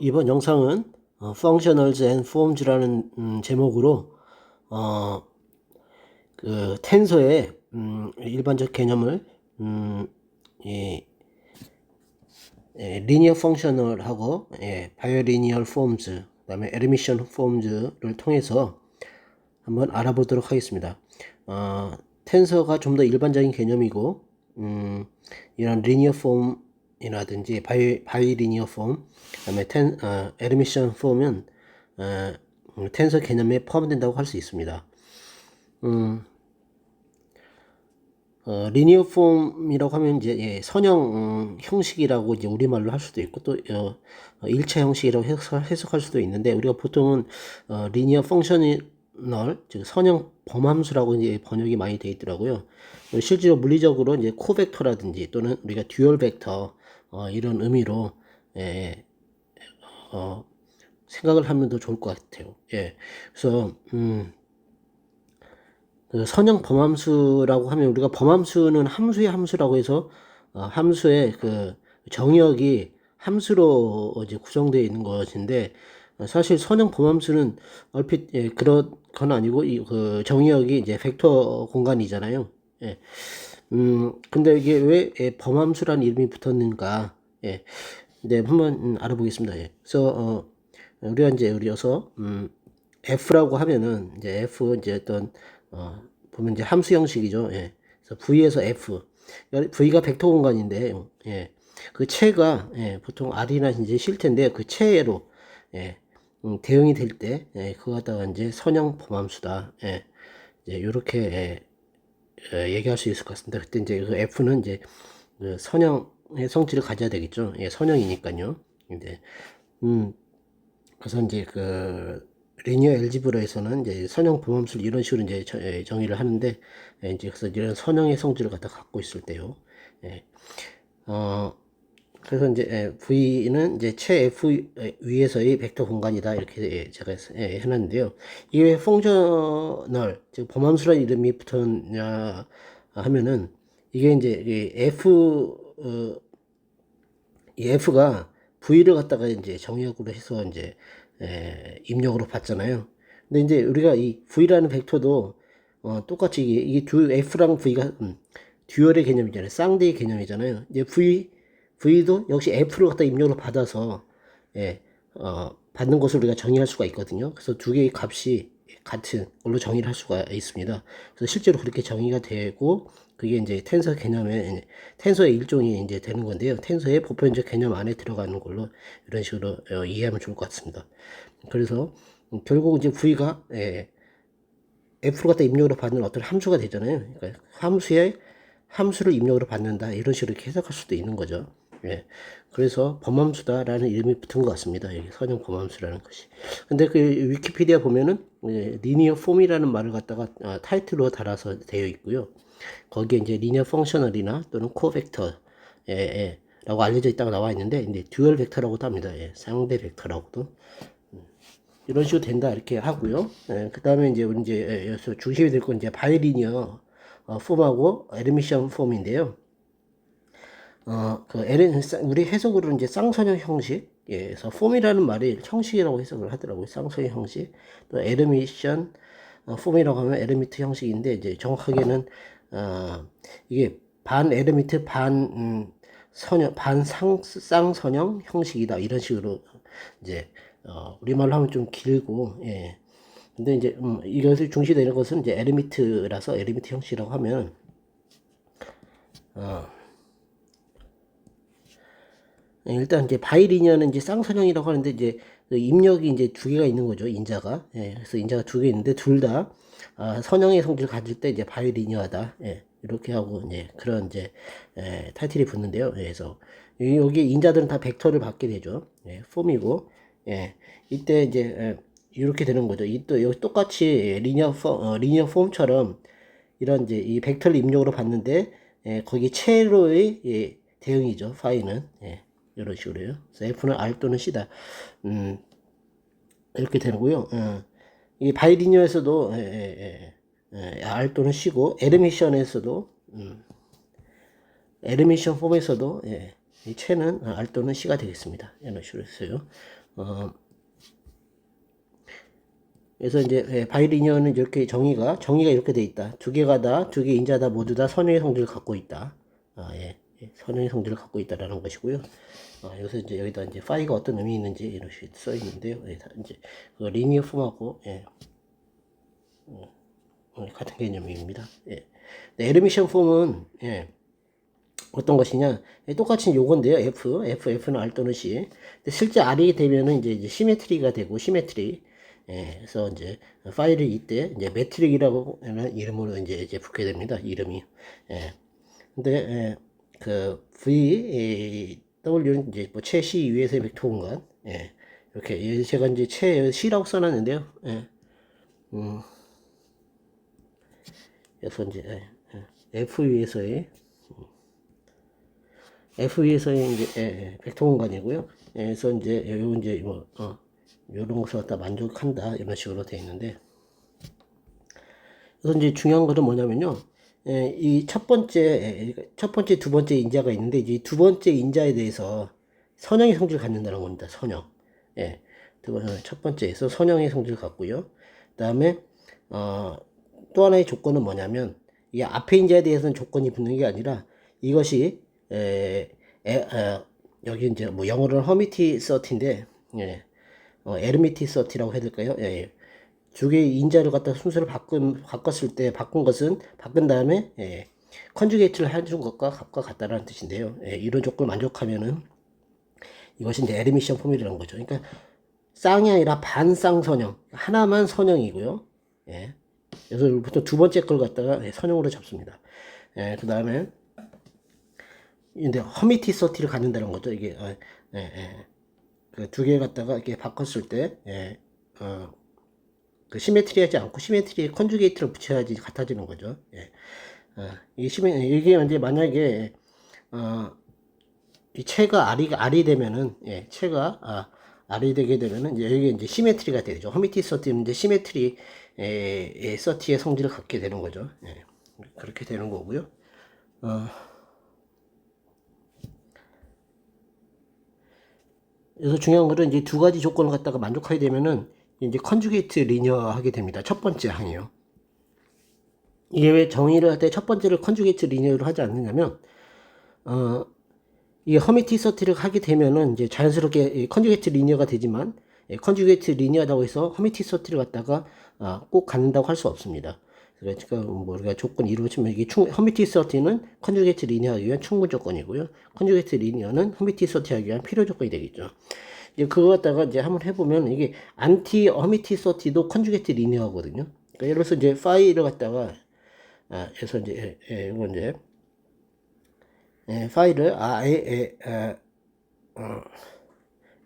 이번 영상은 어, Functionals and Forms라는 음, 제목으로 어, 그 텐서의 음, 일반적 개념을 음, 이, 예, 리니어 펑셔널하고 예, 바이오리니얼 폼즈 그다음에 에르미션 폼즈를 통해서 한번 알아보도록 하겠습니다. 어, 텐서가 좀 더 일반적인 개념이고 음, 이런 리니어 폼 이라든지 바이, 바이리니어 폼 그다음에 텐, 어, 에르미션 폼은 어, 음, 텐서 개념에 포함된다고 할 수 있습니다. 음, 어, 리니어 폼이라고 하면 이제 예, 선형 음, 형식이라고 이제 우리말로 할 수도 있고 또 어, 어, 일차 형식이라고 해석, 해석 할 수도 있는데 우리가 보통은 어, 리니어 펑셔널 즉 선형 범함수라고 이제 번역이 많이 되어 있더라고요. 실제로 물리적으로 이제 코벡터라든지 또는 우리가 듀얼 벡터 어, 이런 의미로 예, 어, 생각을 하면 더 좋을 것 같아요. 예, 그래서 음. 그 선형 범함수라고 하면 우리가 범함수는 함수의 함수라고 해서 어, 함수의 그 정의역이 함수로 이제 구성되어 있는 것인데 어, 사실 선형 범함수는 얼핏 예, 그런 건 아니고 이 그 정의역이 이제 벡터 공간이잖아요. 예. 음, 근데 이게 왜 예, 범함수라는 이름이 붙었는가? 예. 네, 한번 음, 알아보겠습니다. 예. 그래서 어, 우리가 이제 우리 여서 음, F라고 하면은 이제 F 이제 어떤 어, 보면 이제 함수 형식이죠. 예. 그래서 V에서 F. V가 벡터 공간인데, 예. 그 체가, 예, 보통 R이나 이제 실 텐데, 그 체로, 예, 음, 대응이 될 때, 예, 그거 갖다가 이제 선형 범함수다. 예. 이제 요렇게, 예, 예, 얘기할 수 있을 것 같습니다. 그때 이제 그 F는 이제 그 선형의 성질을 가져야 되겠죠. 예, 선형이니까요. 이제, 음, 그래서 이제 그, 리니어 엘지브라에서는 이제 선형 범함수를 이런 식으로 이제 예, 정의를 하는데 예, 이제 그래서 이런 선형의 성질을 갖다 갖고 있을 때요. 예. 어 그래서 이제 예, V는 이제 최 F 위에서의 벡터 공간이다 이렇게 예, 제가 예, 해놨는데요. 왜 펑셔널 즉 범함수라는 이름이 붙었냐 하면은 이게 이제 이 F 어, 이 F가 V를 갖다가 이제 정의역으로 해서 이제 에, 입력으로 봤잖아요. 근데 이제 우리가 이 V라는 벡터도 어, 똑같이 이게, 이게 듀, F랑 V가 음, 듀얼의 개념이잖아요. 쌍대의 개념이잖아요. 이제 V, V도 역시 F를 갖다 입력으로 받아서 예, 어, 받는 것을 우리가 정의할 수가 있거든요. 그래서 두 개의 값이 같은 걸로 정의를 할 수가 있습니다. 그래서 실제로 그렇게 정의가 되고 그게 이제 텐서 개념의 텐서의 일종이 이제 되는 건데요. 텐서의 보편적 개념 안에 들어가는 걸로 이런 식으로 어, 이해하면 좋을 것 같습니다. 그래서 음, 결국 이제 V가 예, F로 갖다 입력으로 받는 어떤 함수가 되잖아요. 그러니까 함수의 함수를 입력으로 받는다 이런 식으로 해석할 수도 있는 거죠. 예. 그래서 범함수다라는 이름이 붙은 것 같습니다. 여기 선형 범함수라는 것이. 근데 그 위키피디아 보면은 예, 리니어 폼이라는 말을 갖다가 아, 타이틀로 달아서 되어 있고요. 거기에 이제 리니어 펑셔널이나 또는 코 벡터 예, 예, 라고 알려져 있다고 나와 있는데 이제 듀얼 벡터라고도 합니다. 예, 상대 벡터라고도 음, 이런 식으로 된다 이렇게 하고요. 예, 그 다음에 이제 우리 이제 예, 여기서 중심이 될 건 이제 바이리니어 어, 폼하고 에르미션 폼인데요. 어, 그 에렌 우리 해석으로는 이제 쌍선형 형식, 예, 그래서 폼이라는 말이 형식이라고 해석을 하더라고요. 쌍선형 형식. 또 에르미션 어, 폼이라고 하면 에르미트 형식인데 이제 정확하게는 어, 이게 반 에르미트 반 음, 선형 반 상, 쌍선형 형식이다 이런 식으로 이제 어, 우리말로 하면 좀 길고 예. 근데 이제 음, 이것을 중시되는 것은 이제 에르미트라서 에르미트 형식이라고 하면 어, 예, 일단 이제 바이리니어는 이제 쌍선형이라고 하는데 이제 그 입력이 이제 두 개가 있는 거죠 인자가. 예, 그래서 인자가 두 개 있는데 둘다 아, 선형의 성질을 가질 때 이제 바이리니어다. 예, 이렇게 하고 이제 그런 이제 예, 타이틀이 붙는데요. 예, 그래서 여기 인자들은 다 벡터를 받게 되죠. 예, 폼이고. 예, 이때 이제 예, 이렇게 되는 거죠. 이 또 여기 똑같이 리니어 폼 어, 리니어 폼처럼 이런 이제 이 벡터를 입력으로 받는데 예, 거기 채로의 예, 대응이죠 파이는 예. 이런 식으로요. 그래서 F는 R 또는 C다. 음, 이렇게 되고요. 어. 이 바이리니어에서도 예, 예, 예, R 또는 C고 에르미션에서도 음, 에르미션 폼에서도 예, 이 채는 어, R 또는 C가 되겠습니다. 이런 식으로 했어요. 어, 그래서 이제 예, 바이리니어는 이렇게 정의가 정의가 이렇게 돼 있다. 두 개가 다 두 개 인자다 모두 다 선형의 성질을 갖고 있다. 아, 예. 예, 선형의 성질을 갖고 있다라는 것이고요. 아, 여기서 이제 여기다 이제 파이가 어떤 의미 있는지 이렇게 써 있는데요. 예, 다 이제 그 리니어 폼하고 예. 어, 어, 같은 개념입니다. 예. 네, 에르미션 폼은 예. 어떤 것이냐 예, 똑같이 요건데요 F, F, F는 R 또는 C 근데 실제 R이 되면은 이제, 이제 시메트리가 되고 시메트리 예, 그래서 이제 파일을 이때 이제 매트릭이라고 하는 이름으로 이제, 이제 붙게 됩니다 이름이 예. 근데 예, 그 V W는 이제 뭐 최시 위에서의 벡터 공간 예. 이렇게 제가 이제 최 C라고 써놨는데요 예. 음. 그래서 이제 예, 예. F 위에서의 F 위에서의 이제 예, 예, 벡터 공간이고요. 예, 그래서 이제 요 이제 뭐 어, 요런 것을 갖다 만족한다 이런 식으로 되어 있는데 그래서 이제 중요한 것은 뭐냐면요. 예, 이 첫 번째 예, 첫 번째 두 번째 인자가 있는데 이제 두 번째 인자에 대해서 선형의 성질을 갖는다는 겁니다. 선형. 예. 두 번, 첫 번째에서 선형의 성질을 갖고요. 그 다음에 어, 또 하나의 조건은 뭐냐면 이 앞에 인자에 대해서는 조건이 붙는 게 아니라 이것이 에, 에, 어, 여기 이제 뭐 영어로는 허미티 서티인데 예. 어, 에르미티 서티라고 해야 될까요? 예, 예. 두 개의 인자를 갖다 순서를 바꾼, 바꿨을 때 바꾼 것은 바꾼 다음에 예, 컨주게이트를 해준 것과 값과 같다라는 뜻인데요. 예, 이런 조건을 만족하면은 이것이 이제 에르미션 폼이라는 거죠. 그러니까 쌍이 아니라 반쌍선형 하나만 선형이고요. 예. 그래서 보통 두 번째 걸 갖다가 예, 선형으로 잡습니다. 예, 그 다음에 근데 허미티 서티를 갖는다는 거죠. 이게 어, 예, 예. 그 두 개 갖다가 이렇게 바꿨을 때 예, 어, 그 시메트리하지 않고 시메트리에 컨주게이트를 붙여야지 같아지는 거죠. 예. 어, 이 시메 이게 이제 만약에 어, 이 체가 R이 R이 되면은 예, 체가 아, R이 되게 되면은 이제 여기 이제 시메트리가 되죠. 허미티 서티는 이제 시메트리 에, 에, 서티의 성질을 갖게 되는 거죠. 예. 그렇게 되는 거고요. 어, 그래서 중요한 것은 이제 두 가지 조건을 갖다가 만족하게 되면은 이제 컨주게이트 리니어 하게 됩니다. 첫 번째 항이요. 이게 왜 정의를 할 때 첫 번째를 컨주게이트 리니어로 하지 않느냐면 어 이게 허미티 서티를 하게 되면은 이제 자연스럽게 컨주게이트 리니어가 되지만 예, 컨주게이트 리니어라고 해서 허미티 서티를 갖다가 아, 꼭 갖는다고 할 수 없습니다. 그러니까 뭐 우리가 조건 이루어지면 이게 충, 허미티 서티는 컨주게이트 리니어하기 위한 충분 조건이고요. 컨주게이트 리니어는 허미티 서티하기 위한 필요 조건이 되겠죠. 이제 그거 갖다가 이제 한번 해보면 이게 안티 허미티 서티도 컨주게이트 리니어거든요. 그러니까 예를 들어서 이제 파일을 갖다가 아, 해서 이제 예, 예, 이거 이제 예, 파일을 아, 에, 에, 에, 어,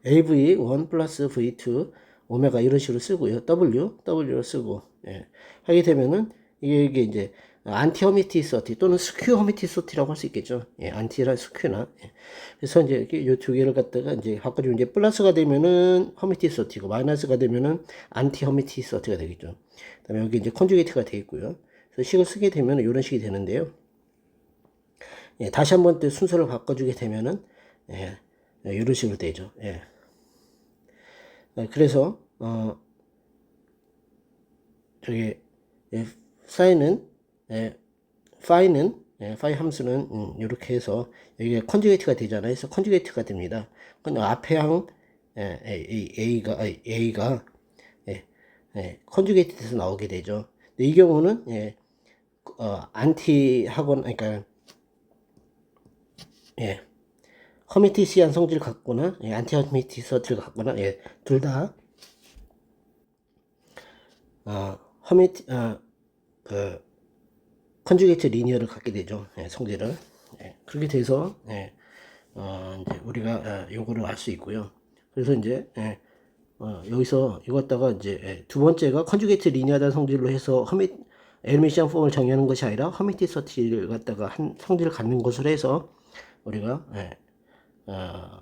AV1 플러스 V2 오메가 이런 식으로 쓰고요. W, W로 쓰고, 예. 하게 되면은, 이게, 이게 이제, 안티 허미티 서티 또는 스큐 허미티 서티라고 할 수 있겠죠. 예, 안티라 스큐나. 예. 그래서 이제 이 두 개를 갖다가 이제 바꿔주면 이제 플러스가 되면은 허미티 서티고 마이너스가 되면은 안티 허미티 서티가 되겠죠. 그 다음에 여기 이제 컨주게이트가 되겠고요. 그래서 식을 쓰게 되면 이런 식이 되는데요. 예, 다시 한 번 또 순서를 바꿔주게 되면은, 예, 이런 식으로 되죠. 예. 예, 그래서 어 저기 예, 사인은 예, 파이는 예, 파이 함수는 음, 이렇게 해서 여기 컨주게이트가 되잖아요. 그래서 컨주게이트가 됩니다. 근데 앞에 항 예, A, A가 아, A가 예, 예, 컨주게이트 돼서 나오게 되죠. 근데 이 경우는 예, 어, 안티 하거나 그러니까 예. 허미티시한 성질을 갖거나 예, 안티 허미티 서티를 갖거나 예, 둘다 어, 허미티 어, 그 컨주게이트 리니어를 갖게 되죠. 예, 성질을 예, 그렇게 돼서 예, 어, 이제 우리가 어, 요거를 알 수 있고요. 그래서 이제 예, 어, 여기서 이거 갖다가 이제 예, 두 번째가 컨주게이트 리니어다는 성질로 해서 허미 에르미시안 폼을 정의하는 것이 아니라 허미티 서티를 갖다가 한 성질을 갖는 것으로 해서 우리가 예, 어,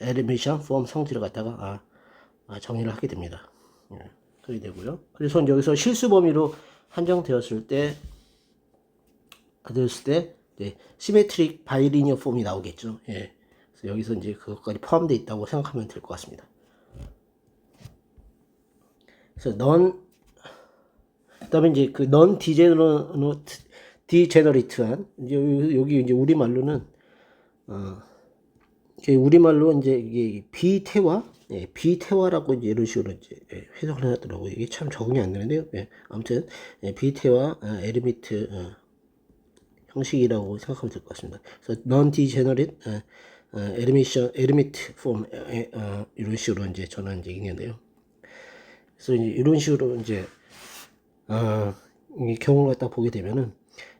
에르미션 폼 성질을 갖다가 아, 아, 정의를 하게 됩니다. 예, 그렇게 되고요. 그래서 여기서 실수 범위로 한정되었을 때 되었을 때 네, 시메트릭 바이리니어 폼이 나오겠죠. 예. 그래서 여기서 이제 그것까지 포함되어 있다고 생각하면 될 것 같습니다. 그래서 넌 그다음에 이제 그넌 디제너러 디제너리트한 이제 요- 여기 이제 우리 말로는 어 우리 말로 이제 이게 비태화 예, 비태화라고 이제 이런 식으로 이제 예, 해석을 해놨더라고요. 이게 참 적응이 안 되는데요. 예, 아무튼 예, 비태화 어, 에르미트 어, 형식이라고 생각하면 될 것 같습니다. 그래서 non degenerate 어, 어, 에르미션 에르미트 폼 에, 어, 이런 식으로 이제 저는 읽는데요. 그래서 이제 이런 식으로 이제 어, 이 경우를 갖다 보게 되면은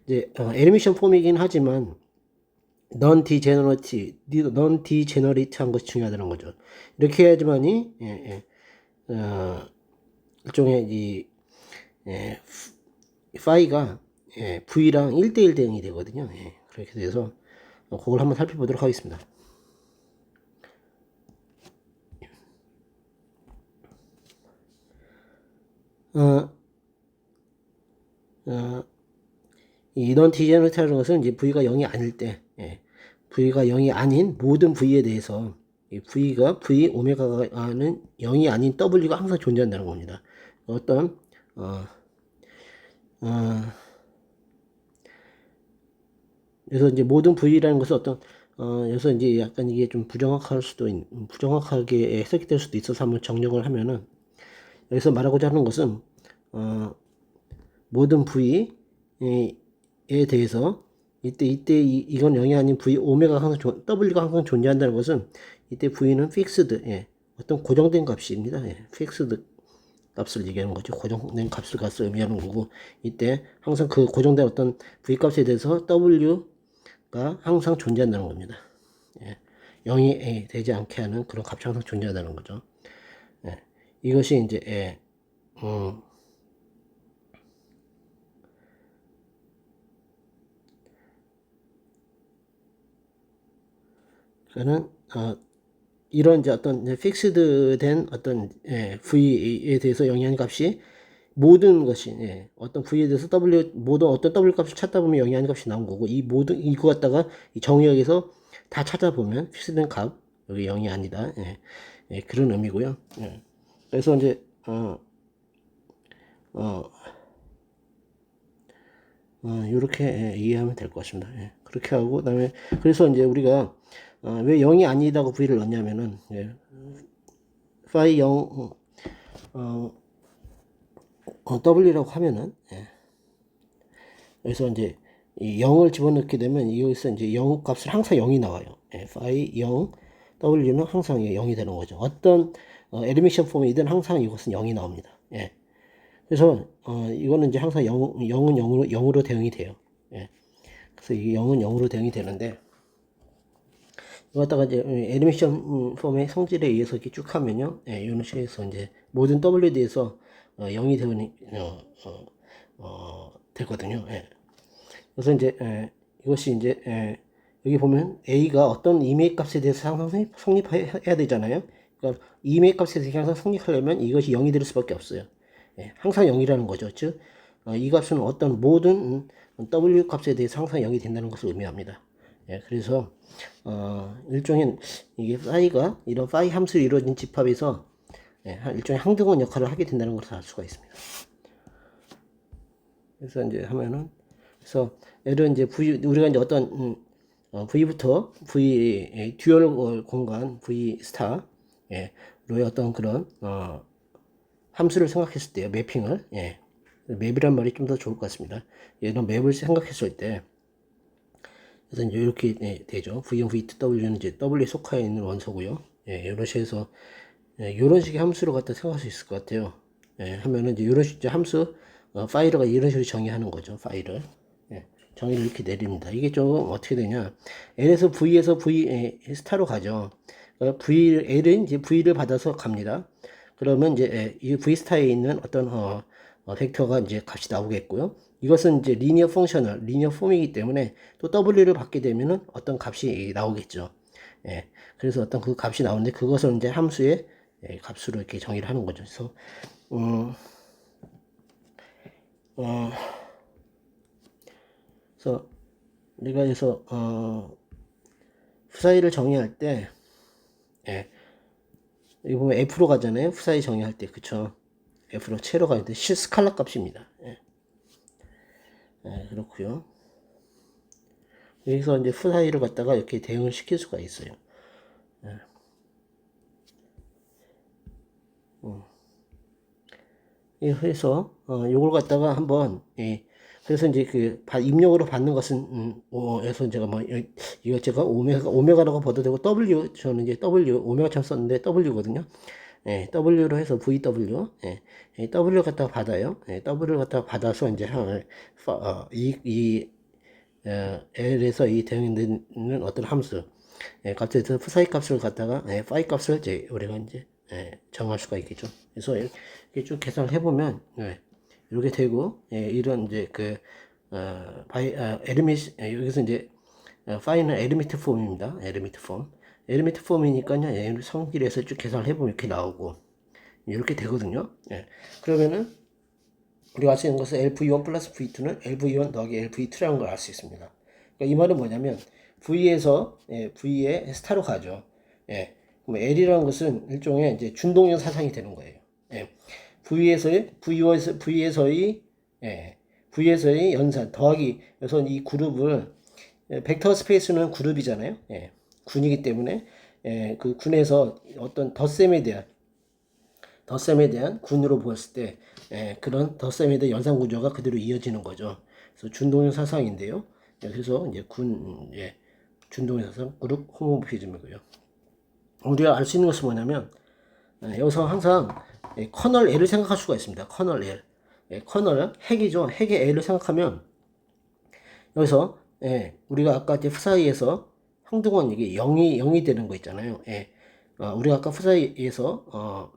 이제 어, 에르미션 폼이긴 하지만 non degenerate, non degenerate한 것이 중요하다는 거죠. 이렇게 해야지만이 예, 예, 어, 일종의 이 예, 파이가 예, V랑 1대1 대응이 되거든요. 예, 그렇게 돼서 어, 그걸 한번 살펴보도록 하겠습니다. 어, 어, 이 non degenerate라는 것은 이제 V가 0이 아닐 때, 예, V가 0이 아닌 모든 V에 대해서 이 V가 V 오메가가는 0이 아닌 W가 항상 존재한다는 겁니다. 어떤 어, 어, 그래서 이제 모든 V라는 것은 어떤 어, 그래서 이제 약간 이게 좀 부정확할 수도 있, 부정확하게 해석이 될 수도 있어서 한번 정력을 하면은 여기서 말하고자 하는 것은 어, 모든 V에 대해서 이때 이때 이, 이건 0이 아닌 V 오메가 항상 존, W가 항상 존재한다는 것은 이때 V는 픽스드 예, 어떤 고정된 값입니다. 예, 픽스드 값을 얘기하는 거죠. 고정된 값을 값을 의미하는 거고 이때 항상 그 고정된 어떤 V 값에 대해서 W 가 항상 존재한다는 겁니다. 예, 0이 되지 않게 하는 그런 값이 항상 존재한다는 거죠. 예, 이것이 이제 예, 음, 그는 어, 이런 이제 어떤 픽스드된 어떤 예, v에 대해서 영향 값이 모든 것이 예, 어떤 v에 대해서 w 모든 어떤 w 값을 찾다 보면 영향 값이 나온 거고 이 모든 이거 갖다가 이 정의역에서 다 찾아보면 픽스된 값 여기 0이 아니다 예, 예, 그런 의미고요. 예. 그래서 이제 어, 어, 어, 이렇게 예, 이해하면 될 것 같습니다. 예, 그렇게 하고 그다음에 그래서 이제 우리가 어, 왜 0이 아니다고 V를 넣냐면은 예, 파이 0 어, 어, W라고 하면은 예, 그래서 이제 이 0을 집어넣게 되면 여기서 이제 0 값을 항상 0이 나와요. 예, 파이 0 W는 항상 0이 되는 거죠. 어떤 어, 에르미션 폼이든 항상 이것은 0이 나옵니다. 예. 그래서 어, 이거는 이제 항상 0, 0은 0으로, 0으로 대응이 돼요. 예. 그래서 이 0은 0으로 대응이 되는데 이거 갖다가 이제 애니메이션 폼의 성질에 의해서 이렇게 쭉 하면요. 예, 이런 식에서 이제 모든 W에 대해서 어, 0이 되는 어, 어, 어, 되거든요. 예. 그래서 이제 예, 이것이 이제 예, 여기 보면 A가 어떤 이메일 값에 대해서 항상 성립해야 되잖아요. 그러니까 이메일 값에 대해서 항상 성립하려면 이것이 0이 될 수밖에 없어요. 예, 항상 0이라는 거죠. 즉, 어, 이 값은 어떤 모든 음, W 값에 대해서 항상 0이 된다는 것을 의미합니다. 예, 그래서 어, 일종의 이게 파이가 이런 파이 함수로 이루어진 집합에서 예, 한 일종의 항등원 역할을 하게 된다는 것을 알 수가 있습니다. 그래서 이제 하면은 그래서 예를 이제 V 우리가 이제 어떤 음, 어, V부터 V 의 듀얼 공간 V 스타 예, 어떤 그런 어, 함수를 생각했을 때요 매핑을 예, 맵이란 말이 좀 더 좋을 것 같습니다. 이런 맵을 생각했을 때 그래서 이제 이렇게 예, 되죠. V0, V2W는 이제 W에 속하여 있는 원소고요. 예, 이런 식에서 예, 이런 식의 함수로 갖다 생각할 수 있을 것 같아요. 예, 하면은 이제 이런 식의 함수 어, 파일을 이런 식으로 정의하는 거죠. 파일을 예, 정의를 이렇게 내립니다. 이게 좀 어떻게 되냐? L에서 V에서 V 예, 스타로 가죠. 어, V L은 이제 V를 받아서 갑니다. 그러면 이제 예, 이 V 스타에 있는 어떤 어, 어, 벡터가 이제 값이 나오겠고요. 이것은 이제 리니어 펑셔널, 리니어 폼이기 때문에 또 W를 받게 되면은 어떤 값이 나오겠죠. 예. 그래서 어떤 그 값이 나오는데 그것을 이제 함수의 예, 값으로 이렇게 정의를 하는 거죠. 그래서, 음, 어, 그래서 우리가 그래서, 어, F사이를 정의할 때, 예. 여기 보면 F로 가잖아요. F사이 정의할 때, 그쵸? F로 채로 가는데 실 스칼라 값입니다. 예. 예, 그렇고요. 여기서 이제 F사이를 갖다가 이렇게 대응을 시킬 수가 있어요. 예, 그래서 어, 요걸 갖다가 한번 예, 그래서 이제 그 바- 입력으로 받는 것은 음, 어, 에서 제가 뭐 이- 이거 제가 오메가 오메가라고 봐도 되고 W 저는 이제 W 오메가처럼 썼는데 W거든요. 예, W로 해서 VW 예, 예, W 갖다가 받아요. 예, W를 갖다가 받아서 이제 한, 어, 이, 이 어, L에서 이 대응되는 어떤 함수 예, 값에서 사이 값을 갖다가 예, 파이 값을 이제 우리가 이제 예, 정할 수가 있겠죠. 그래서 이렇게 쭉 계산을 해보면 예, 이렇게 되고 예, 이런 이제 그 어, 바이 어, 에르미스 예, 여기서 이제 어, 파이는 에르미트 폼입니다. 에르미트 폼. 에르미트 폼이니까요. 예, 성질에서 쭉 계산을 해보면 이렇게 나오고 이렇게 되거든요. 예. 그러면은 우리가 알 수 있는 것은 LV1 플러스 V2는 LV1 더하기 LV2라는 걸 알 수 있습니다. 그러니까 이 말은 뭐냐면 V에서 예, V의 스타로 가죠. 예. 그럼 L이라는 것은 일종의 이제 준동형 사상이 되는 거예요. 예. V에서의 V에서 V에서의 예. V에서의 연산 더하기 그래서 이 그룹을 예, 벡터 스페이스는 그룹이잖아요. 예. 군이기 때문에 예, 그 군에서 어떤 덧셈에 대한 덧셈에 대한 군으로 보았을 때 예, 그런 덧셈에 대한 연산 구조가 그대로 이어지는 거죠. 그래서 준동형 사상인데요. 예, 그래서 이제 군 예, 준동형 사상 그룹 호모모피즘이고요. 우리가 알 수 있는 것은 뭐냐면 예, 여기서 항상 예, 커널 L을 생각할 수가 있습니다. 커널 L. 예, 커널 핵이죠. 핵의 L을 생각하면 여기서 예, 우리가 아까 이제 푸사이에서 항등원 이게 0이 0이 되는 거 있잖아요. 예. 어, 우리가 아까 푸사이에서 어,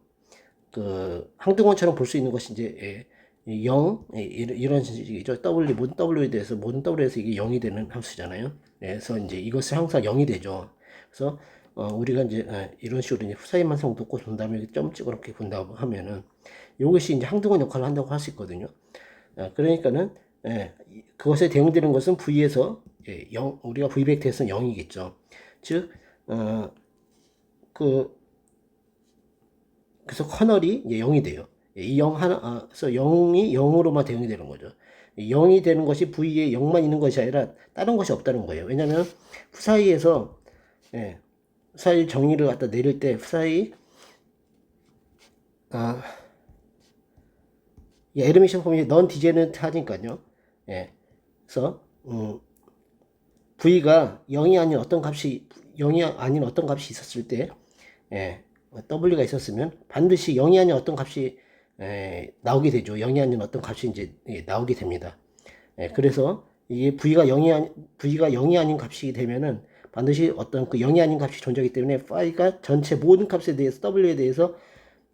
그 항등원처럼 볼 수 있는 것이 이제 예, 이 0, 예, 이런, 식이죠. W, 모든 W에 대해서, 모든 W에서 이게 0이 되는 함수잖아요. 예, 그래서 이제 이것이 항상 0이 되죠. 그래서, 어, 우리가 이제, 예, 이런 식으로 이제 후사이만 성 놓고 본 다음에 점 찍어 이렇게 본다고 하면은, 이것이 이제 항등원 역할을 한다고 할 수 있거든요. 아, 그러니까는, 예, 이- 그것에 대응되는 것은 V에서, 예, 0, 우리가 V 벡터에서는 0이겠죠. 즉, 어, 그, 그래서 커널이 이제 0이 돼요. 이0 하나, 아, 그래서 0이 0으로만 대응이 되는 거죠. 이 0이 되는 것이 V에 0만 있는 것이 아니라 다른 것이 없다는 거예요. 왜냐면 후사이에서 예, 후사이 정의를 갖다 내릴 때 후사이 아, 이 에르미션 폼이 넌 디제너트 하니까요. 예, 그래서 음, V가 0이 아닌 어떤 값이 0이 아닌 어떤 값이 있었을 때 예, W가 있었으면 반드시 0이 아닌 어떤 값이 에, 나오게 되죠. 0이 아닌 어떤 값이 이제 예, 나오게 됩니다. 예, 그래서 이게 V가 0이 아닌 V가 0이 아닌 값이 되면은 반드시 어떤 그 0이 아닌 값이 존재하기 때문에 파이가 전체 모든 값에 대해서 W에 대해서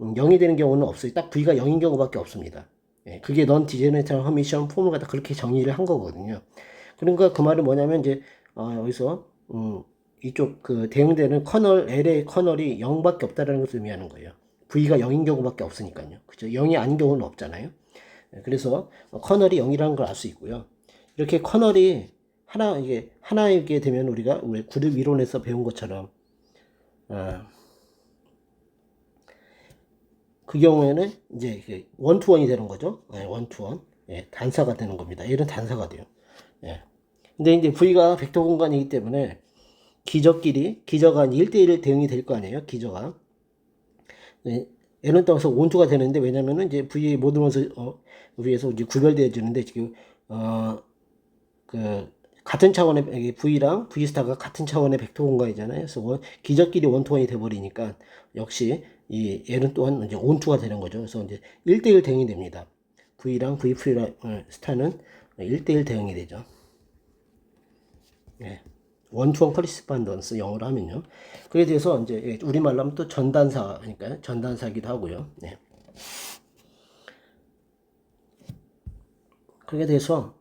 음, 0이 되는 경우는 없어요. 딱 V가 0인 경우밖에 없습니다. 예, 그게 넌 디제네이터 허미션 폼을 갖다 그렇게 정의를 한 거거든요. 그러니까 그 말은 뭐냐면 이제 어, 여기서 음, 이쪽 그 대응되는 커널 L의 커널이 0밖에 없다라는 것을 의미하는 거예요. V가 0인 경우밖에 없으니까요. 그죠? 0이 아닌 경우는 없잖아요. 예, 그래서 커널이 0이라는 걸 알 수 있고요. 이렇게 커널이 하나 이게 하나이게 되면 우리가 우리 그룹 이론에서 배운 것처럼 아, 그 경우에는 이제 원투원이 되는 거죠. 예, 원투원. 예, 단사가 되는 겁니다. 얘는 단사가 돼요. 예. 근데 이제 V가 벡터 공간이기 때문에 기저끼리 기저가 1대1 대응이 될 거 아니에요. 기저가. 네, N은 따라서 원투가 되는데 왜냐면은 이제 V의 모든 원소 어, 위에서 이제 구별되어 지는데 지금 어 그 같은 차원의 V랑 V 스타가 같은 차원의 벡터 공간이잖아요. 그래서 원, 기저끼리 원투원이 돼 버리니까 역시 이 N은 또한 이제 온투가 되는 거죠. 그래서 이제 1대1 대응이 됩니다. V랑 V 프리랑 어, 스타는 1대1 대응이 되죠. 예. 원투원 커리스판던스 영어로 하면요. 그에 대해서 이제 예, 우리말로 하면 또 전단사니까 전단사기도 하고요. 네. 그에 대해서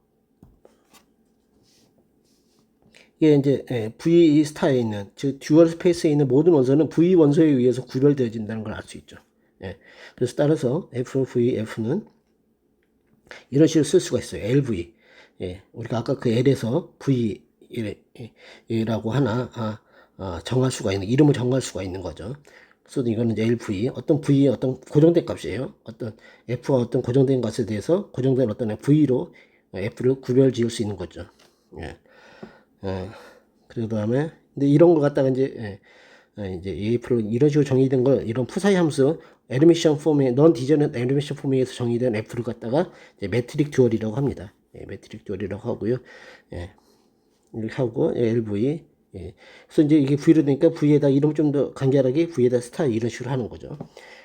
이게 이제 예, V 스타에 있는 즉 듀얼 스페이스에 있는 모든 원소는 V 원소에 의해서 구별되어진다는 걸 알 수 있죠. 예. 그래서 따라서 F, V, F는 이런 식으로 쓸 수가 있어요. LV. 예. 우리가 아까 그 L에서 V 이라고 하나, 아, 어, 정할 수가 있는 이름을 정할 수가 있는 거죠. 그래서 이거는 LV 어떤 V의 어떤 고정된 값이에요. 어떤 F와 어떤 고정된 값에 대해서 고정된 어떤 V로 F를 구별 지을 수 있는 거죠. 예. 어, 그 다음에 근데 이런 거 갖다가 이제 예, 예, 이제 F로 이런 식으로 정의된 걸 이런 푸사이 함수 애니메이션 폼에 넌 디저는 애니메이션 폼에서 정의된 F를 갖다가 이제 매트릭 듀얼이라고 합니다. 예, 매트릭 듀얼이라고 하고요. 예. 이렇게 하고 예, LV 예. 그래서 이제 이게 V로 되니까 V에다 이름 좀 더 간결하게 V에다 스타일 이런 식으로 하는 거죠.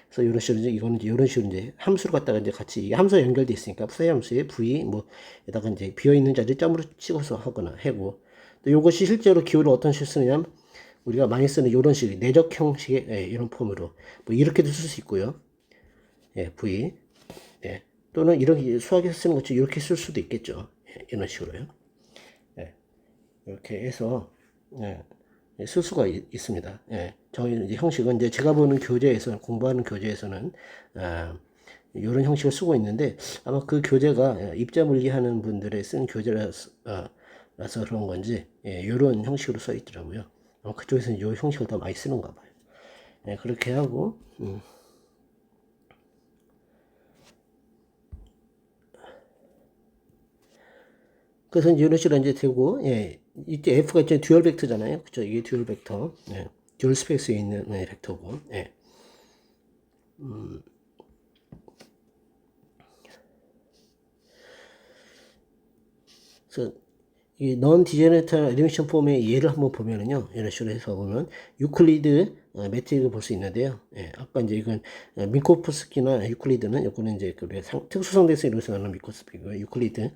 그래서 이런 식으로 이제 이거는 이제 이런 식으로 이제 함수를 갖다가 이제 같이 함수가 연결돼 있으니까 푸사이 함수에 V 뭐에다가 이제 비어 있는 자리 점으로 찍어서 하거나 또 이것이 실제로 기호를 어떤 식으로 쓰느냐면 우리가 많이 쓰는 이런 식 내적 형식의 예, 이런 폼으로 뭐 이렇게도 쓸 수 있고요. 예, V 예. 또는 이렇게 수학에서 쓰는 것처럼 이렇게 쓸 수도 있겠죠. 예, 이런 식으로요. 예. 이렇게 해서 예, 예, 쓸 수가 있, 습니다 예, 저희 이제 형식은 이제 제가 보는 교재에서 공부하는 교재에서는 아, 이런 형식을 쓰고 있는데 아마 그 교재가 예, 입자 물리하는 분들의 쓴 교재라서 어, 라서 그런 건지 예, 이런 형식으로 써 있더라고요. 아마 그쪽에서는 이 형식을 더 많이 쓰는가 봐요. 예, 그렇게 하고 음. 그래서 이런 식으로 이제 되고, 예, 이때 F가 이제 듀얼 벡터잖아요. 그죠? 이게 듀얼 벡터. 예, 듀얼 스페이스에 있는 예, 벡터고, 예. 음. 그래서 이 non 디제네이터 애니메이션 폼의 예를 한번 보면은요, 이런 식으로 해서 보면 유클리드 어, 매트릭을 볼 수 있는데요. 예, 아까 이제 이건 어, 민코프스키나 유클리드는 이거는 이제 그 상- 특수성대에서 이루어서 나는 민코프스키고 유클리드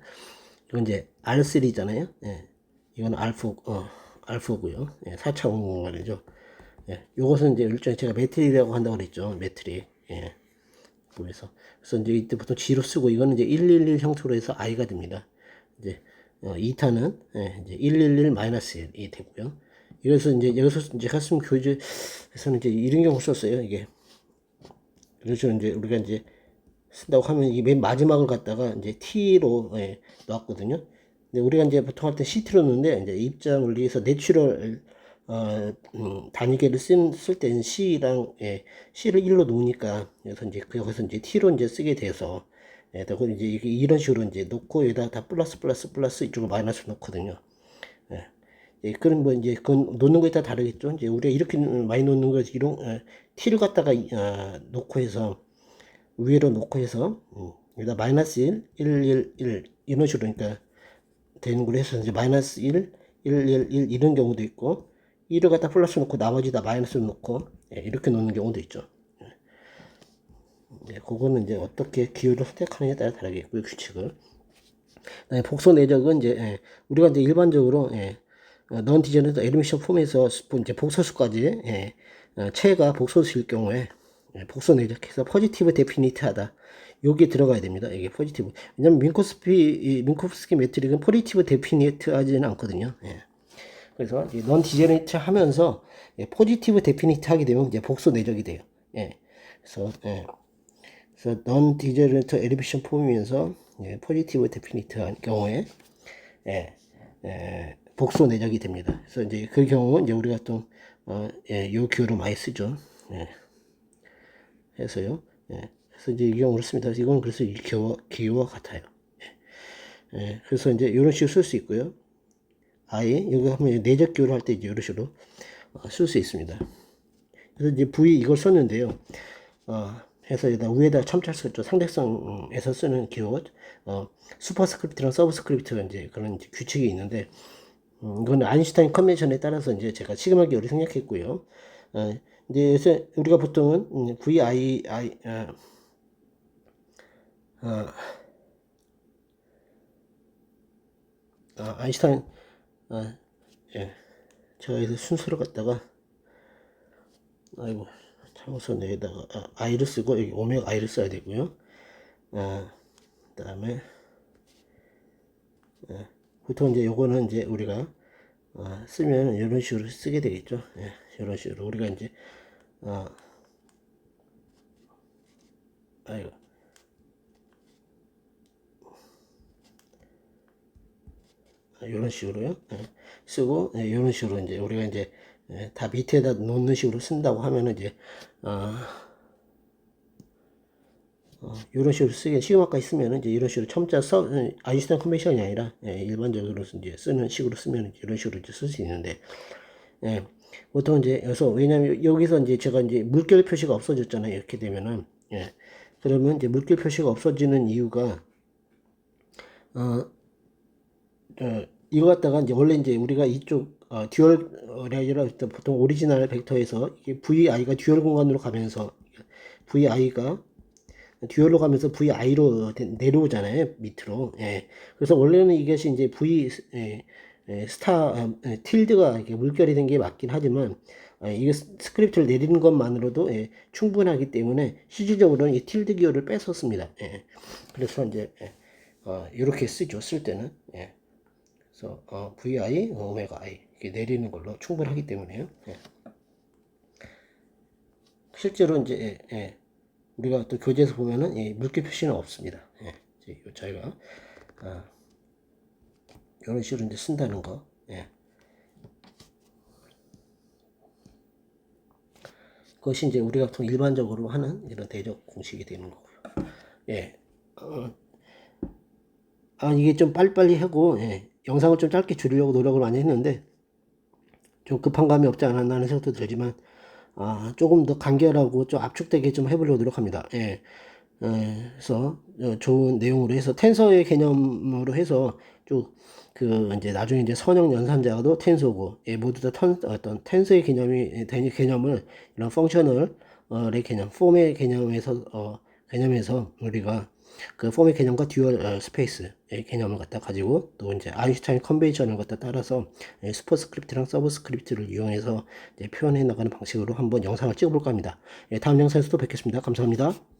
이건 이제 R3잖아요. 예. 이건 알파, 어, 알파고요. 예, 4차 공간이죠. 예. 요것은 이제 일종의 제가 매트릭이라고 한다고 그랬죠. 매트릭. 예. 그래서, 그래서 이제 이때 보통 G로 쓰고, 이거는 이제 111 형태로 해서 I가 됩니다. 이제, 어, 2타는, 예, 이제 111 마이너스 1이 되고요. 이래서 이제, 여기서 이제 학습 교재에서는 이제 이런 경우 썼어요. 이게. 그래서 이제 우리가 이제 쓴다고 하면 이맨 마지막을 갖다가 이제 T로 예, 넣었거든요. 근데 우리가 이제 보통 할 때 CT로 넣는데 이제 입자 물리에서 내추럴 어, 음, 단위계를 쓴, 쓸 때는 C랑 예, C를 1로 놓으니까 그래서 이제 그 여기서 이제 T로 이제 쓰게 돼서 예, 그리고 이제 이런 식으로 이제 놓고 여기다 다 플러스 플러스 플러스 이쪽으로 마이너스 넣거든요. 예. 예, 그런 뭐 이제 그건 놓는 거에 따라 다르겠죠. 이제 우리가 이렇게 많이 놓는 거 이런 어, T를 갖다가 어, 놓고 해서 위로 놓고 해서 음, 여기다 마이너스 1, 1, 1, 1 이런 식으로 그러니까 되는 걸로 해서 이제 마이너스 1, 1, 1, 1 이런 경우도 있고 1을 갖다 플러스 놓고 나머지 다 마이너스를 놓고 예, 이렇게 놓는 경우도 있죠. 예, 예, 그거는 이제 어떻게 기호를 선택하느냐에 따라 다르겠고요 규칙을. 그다음에 복소 내적은 이제 예, 우리가 이제 일반적으로 예, 넌 디제너트 애니메이션 폼에서 이제 복소수까지 예, 어, 체가 복소수일 경우에 예, 복소 내적해서 포지티브 데피니트 하다. 여기 들어가야 됩니다. 이게 포지티브. 왜냐면 민코스피, 이 민코스키 매트릭은 포지티브 데피니트 하지는 않거든요. 예. 그래서 넌 디제네이트 하면서 예, 포지티브 데피니트 하게 되면 이제 복소 내적이 돼요. 예. 그래서 예. 그래서 넌 디제네이트 에리비션 폼이면서 예, 포지티브 데피니트 한 경우에 예, 예, 복소 내적이 됩니다. 그래서 이제 그 경우 이제 우리가 또 어, 예, 요 기호를 많이 쓰죠. 예. 해서요. 예. 그래서 이제 이 씁니다. 그래서 이건 그래서 이 기호와, 기호와 같아요. 예. 예. 그래서 이제 이런 식으로 쓸 수 있고요. 아예 여기 하면 내적 기호를 할 때 이제 이런 식으로 어, 쓸수 있습니다. 그래서 이제 V 이걸 썼는데요. 어, 해서 여기다 위에다 첨찰 썼죠. 상대성에서 쓰는 기호, 어, 슈퍼스크립트랑 서브스크립트가 이제 그런 이제 규칙이 있는데, 음, 이건 아인슈타인 컨벤션에 따라서 이제 제가 시그마 기호를 생략했고요. 어, 이제 요새 우리가 보통은 음, VI, I, 어, 어, 어, 아인슈타인, 어, 예. 제가 여기서 순서를 갖다가, 아이고, 썼네. 여기다가, 아, I를 쓰고, 여기 오메가 I를 써야 되고요. 어, 그 다음에, 예. 보통 이제 요거는 이제 우리가, 어, 쓰면 이런 식으로 쓰게 되겠죠. 예, 이런 식으로. 우리가 이제, 어, 아이고. 이런 식으로요. 예, 쓰고 예, 이런 식으로 이제 우리가 이제 예, 다 밑에다 놓는 식으로 쓴다고 하면은 이제 어, 어, 이런 식으로 쓰게 시음학과 있으면은 이제 이런 식으로 첨자 써 아인슈타인 컨벤션이 아니라 예, 일반적으로 이제 쓰는 식으로 쓰면 이런 식으로 이제 쓸 수 있는데 예, 보통 이제 여기서 왜냐면 여기서 이제 제가 이제 물결 표시가 없어졌잖아요. 이렇게 되면은 예, 그러면 이제 물결 표시가 없어지는 이유가 어, 어, 이거 갖다가 이제 원래 이제 우리가 이쪽 어, 듀얼 레이어라 보통 오리지널 벡터에서 VI가 듀얼 공간으로 가면서 VI가 듀얼로 가면서 VI로 내려오잖아요 밑으로 예. 그래서 원래는 이것이 이제 V 예, 예, 스타 아, 예, 틸드가 이렇게 물결이 된 게 맞긴 하지만 아, 이게 스- 스크립트를 내리는 것만으로도 예, 충분하기 때문에 실질적으로는 이 틸드 기호를 뺐었습니다. 예. 그래서 이제 예, 어, 이렇게 쓰죠 쓸 때는 예. 그래서 어, VI 오메가 I 내리는 걸로 충분하기 때문에요. 예. 실제로 이제 예, 예. 우리가 또 교재에서 보면은 이 물결 표시는 없습니다. 예. 저희가 아, 이런 식으로 이제 쓴다는 거. 예. 그것이 이제 우리가 보통 일반적으로 하는 이런 대적 공식이 되는 거고요. 예. 어, 아, 이게 좀 빨리빨리 하고, 예. 영상을 좀 짧게 줄이려고 노력을 많이 했는데, 좀 급한 감이 없지 않았나 하는 생각도 들지만, 아, 조금 더 간결하고 좀 압축되게 좀 해보려고 노력합니다. 예. 예, 그래서 어, 좋은 내용으로 해서 텐서의 개념으로 해서 쭉 그 이제 나중에 이제 선형 연산자도 텐서고 예, 모두 다 턴, 어떤 텐서의 개념이 되는 개념을 이런 펑셔널의 개념, 폼의 개념에서 어, 개념에서 우리가 그 폼의 개념과 듀얼 어, 스페이스의 개념을 갖다 가지고 또 이제 아인슈타인 컨벤션을 갖다 따라서 예, 슈퍼 스크립트랑 서브 스크립트를 이용해서 이제 표현해 나가는 방식으로 한번 영상을 찍어볼까 합니다. 예, 다음 영상에서 또 뵙겠습니다. 감사합니다.